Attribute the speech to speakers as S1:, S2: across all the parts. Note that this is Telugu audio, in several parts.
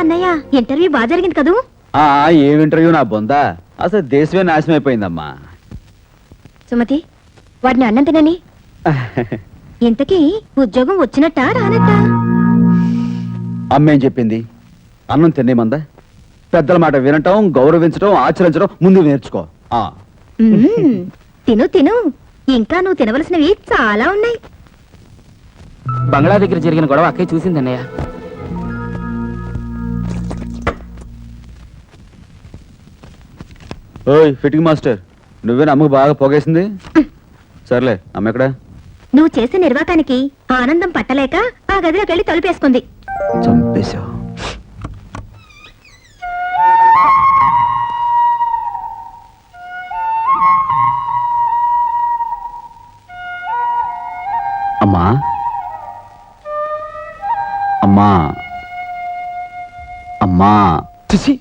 S1: అన్నయ్య ఇంటర్వ్యూ బాగా జరిగింది కదూ?
S2: ఆ ఏం ఇంటర్వ్యూ నా బొందా? అసలు దేశమే నాశనం అయిపోయిందమ్మా
S1: సుమతి వాడిని అన్నం తినని. ఇంతకీ ఉద్యోగం వచ్చినట్టా రానట్టా?
S2: అమ్మేం చెప్పింది? అన్నం తినేమందా పెద్దల మాట వినటం గౌరవించడం ఆచరించడం ముందు నేర్చుకో. ఆ.
S1: మ్మ్. తిను తిను. ఇంకా నువ్వు తినవలసినవి చాలా ఉన్నాయి.
S3: బంగ్లా దగ్గర జరిగిన గొడవ అక్కయ్య చూసింది
S2: ఓయ్ ఫిట్టింగ్ మాస్టర్ నువ్వేనా అమ్మకు బాగా పోగేసింది? సర్లే అమ్మ ఎక్కడ?
S1: నువ్వు చేసే నిర్వాకానికి ఆనందం పట్టలేక ఆ గదిలోకి వెళ్ళి తలుపేసుకుంది.
S2: చంపేశావు. అమ్మా? అమ్మా? అమ్మా? చిసి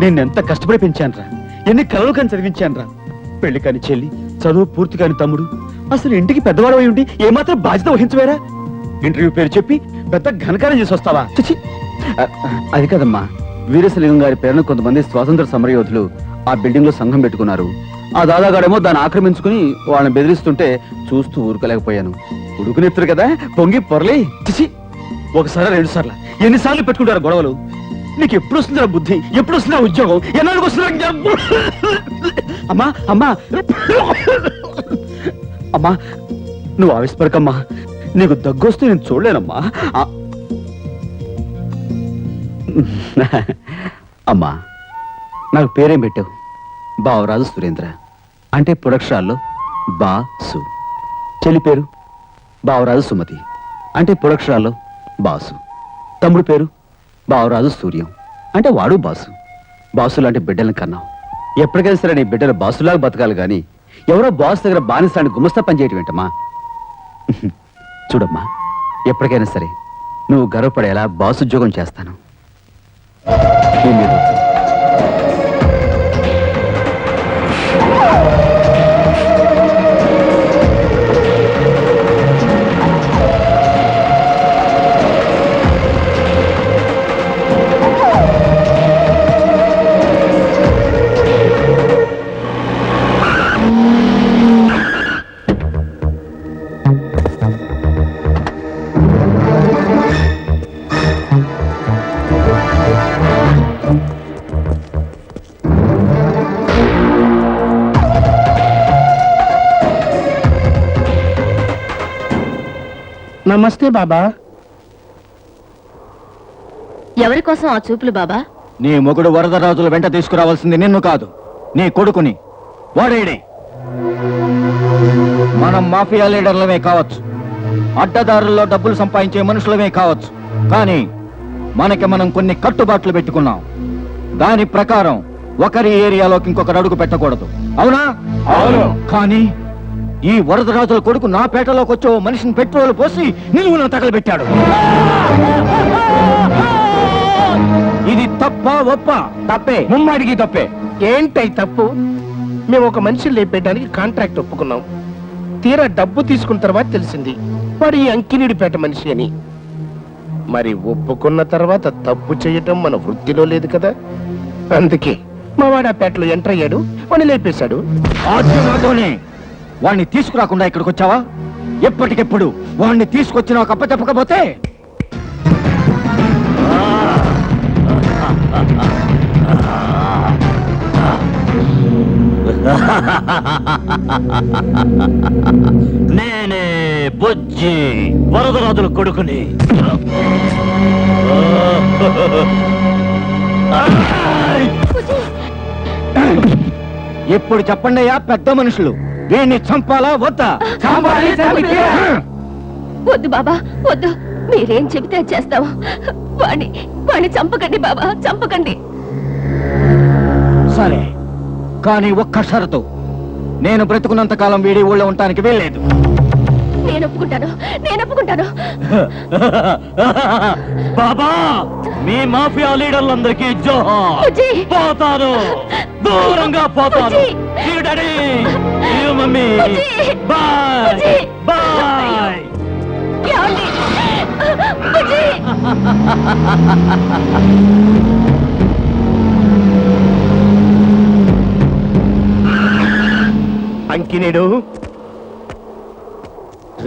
S2: నేను ఎంత కష్టపడి పెంచానురా. ఎన్ని కలలు కానీ చదివించానురా పెళ్ళి కాని చెల్లి చదువు పూర్తి కాని తమ్ముడు. అసలు ఇంటికి పెద్దవాడు అయి ఉండి ఏమాత్రం బాధ్యత వహించవేరా? ఇంటర్వ్యూ పేరు చెప్పి పెద్ద ఘనకారం చేసి వస్తావా చిచి అది కదమ్మా. వీరేశలింగం గారి పేరున కొంతమంది స్వాతంత్ర సమరయోధులు ఆ బిల్డింగ్లో సంఘం పెట్టుకున్నారు. ఆ దాదాగాడేమో దాన్ని ఆక్రమించుకుని వాళ్ళని బెదిరిస్తుంటే చూస్తూ ఊరుకోలేకపోయాను. ఉడుకునెత్తురు కదా పొంగి పొరలి చిచి ఒకసారి రెండు సార్లు ఎన్నిసార్లు పెట్టుకుంటారు గొడవలు? నీకు ఎప్పుడు వస్తుందిరా బుద్ధి? ఎప్పుడు వస్తుందా ఉద్యోగం? ఎన్నాళ్ళకి వస్తుందా? అమ్మా అమ్మా. అమ్మా నువ్వు ఆవిస్పరకమ్మా నీకు దగ్గొస్తే నేను చూడలేనమ్మా. అమ్మా నాకు పేరేం పెట్టావు? బావరాజు సురేంద్ర. అంటే పుడక్షరాల్లో బా సు చెల్లి పేరు? బావరాజు సుమతి. అంటే పుడక్షరాల్లో బాసు. తమ్ముడు పేరు? బావరాజు సూర్యం. అంటే వాడు బాసు. బాసు లాంటి బిడ్డలను కన్నావు ఎప్పటికైనా సరే నీ బిడ్డలు బాసులాగా బతకాలి కానీ ఎవరో బాస్ దగ్గర బానిసాన్ని గుమస్తా పనిచేయటం ఏంటమ్మా? చూడమ్మా ఎప్పటికైనా సరే నువ్వు గర్వపడేలా బాసు ఉద్యోగం చేస్తాను.
S4: నమస్తే బాబా.
S1: ఎవరి కోసం ఆ చూపులు బాబా?
S2: నీ మొగుడు వరదరాజుల వెంట తీసుకురావాల్సింది నిన్ను కాదు నీ కొడుకుని. వాడేడే. మనం మాఫియా లీడర్లమే కావచ్చు. అడ్డదారుల్లో డబ్బులు సంపాదించే మనుషులమే కావచ్చు. కానీ మనకి మనం కొన్ని కట్టుబాట్లు పెట్టుకున్నాం. దాని ప్రకారం ఒకరి ఏరియాలోకి ఇంకొకరు అడుగు పెట్టకూడదు. అవునా? అవును. కానీ ఈ వరదరాజుల కొడుకు నా పేటలోకి వచ్చి మనిషిని పెట్రోల్ పోసి నిలువున తగలబెట్టాడు. ఇది తప్ప ఒప్ప? తప్పే. ముమ్మాడికి తప్పే.
S4: ఏంటై తప్పు? మేము ఒక మనిషిని లేపేయడానికి కాంట్రాక్ట్ ఒప్పుకున్నాం. తీరా డబ్బు తీసుకున్న తర్వాత తెలిసింది. వాడు ఈ అంకినీడిపేట మనిషి అని. మరి ఒప్పుకున్న తర్వాత తప్పు చేయటం మన వృత్తిలో లేదు కదా? అందుకే మా వాడు ఆ పేటలో ఎంటర్ అయ్యాడు వాడిని లేపేశాడు.
S2: ఆద్యమాతోనే వాణ్ణి తీసుకురాకుండా ఇక్కడికి వచ్చావా? ఎప్పటికెప్పుడు వాణ్ణి తీసుకొచ్చిన ఒక అప్ప
S5: నేనే బుజ్జి వరదరాజుల కొడుకుని.
S2: ఎప్పుడు చెప్పండి అయ్యా పెద్ద మనుషులు. వీణ్ణి చంపాలా వద్దా?
S1: వద్దు బాబా వద్దు. మీరేం చెబితే అది చేస్తాం. వాణ్ణి వాణ్ణి చంపకండి బాబా చంపకండి.
S2: సరే కానీ ఒక్క షరతు. నేను బ్రతుకున్నంత కాలం వీడి ఊళ్ళో ఉండటానికి వీల్లేదు
S1: నేను ఒప్పుకుంటాను నేను ఒప్పుకుంటాను
S5: బాబా మీ మాఫియా లీడర్లందరికీ జోహార్
S1: బుజ్జి!
S5: పోతాను దూరంగా పోతాను
S1: బుజ్జి!
S5: See you, daddy. See you, mummy.
S1: Bujji!
S5: Bye.
S1: Bujji!
S5: Bye.
S1: ఏమండి? బుజ్జి!
S4: అంకినేడు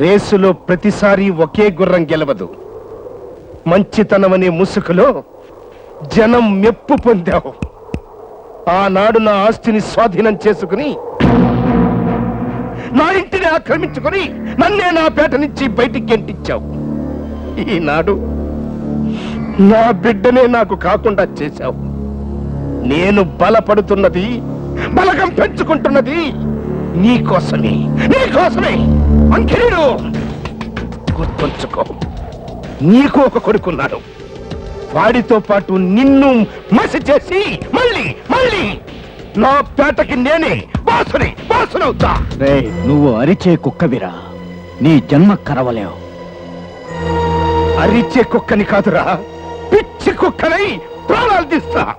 S4: రేసులో ప్రతిసారి ఒకే గుర్రం గెలవదు. మంచితనమనే ముసుగులో జనం మెప్పు పొందావు. ఆనాడు నా ఆస్తిని స్వాధీనం చేసుకుని నా ఇంటిని ఆక్రమించుకుని నన్నే నా పేట నుంచి బయటికి గెంటించావు. ఈనాడు నా బిడ్డనే నాకు కాకుండా చేశావు. నేను బలపడుతున్నది బలగం పెంచుకుంటున్నది నీకోసమే నీకోసమే. అంకిరీడు గుర్తుంచుకో. నీకు ఒక కొడుకున్నాడు. వాడితో పాటు నిన్ను మసి చేసి మళ్ళీ మళ్ళీ నా పేటకి నేనే బాసుని బాసునవుతా
S2: రే నువ్వు అరిచే కుక్కవిరా. నీ జన్మ కరవలేవు.
S4: అరిచే కుక్కని కాదురా. పిచ్చి కుక్కనై ప్రాణాలు తీస్తా.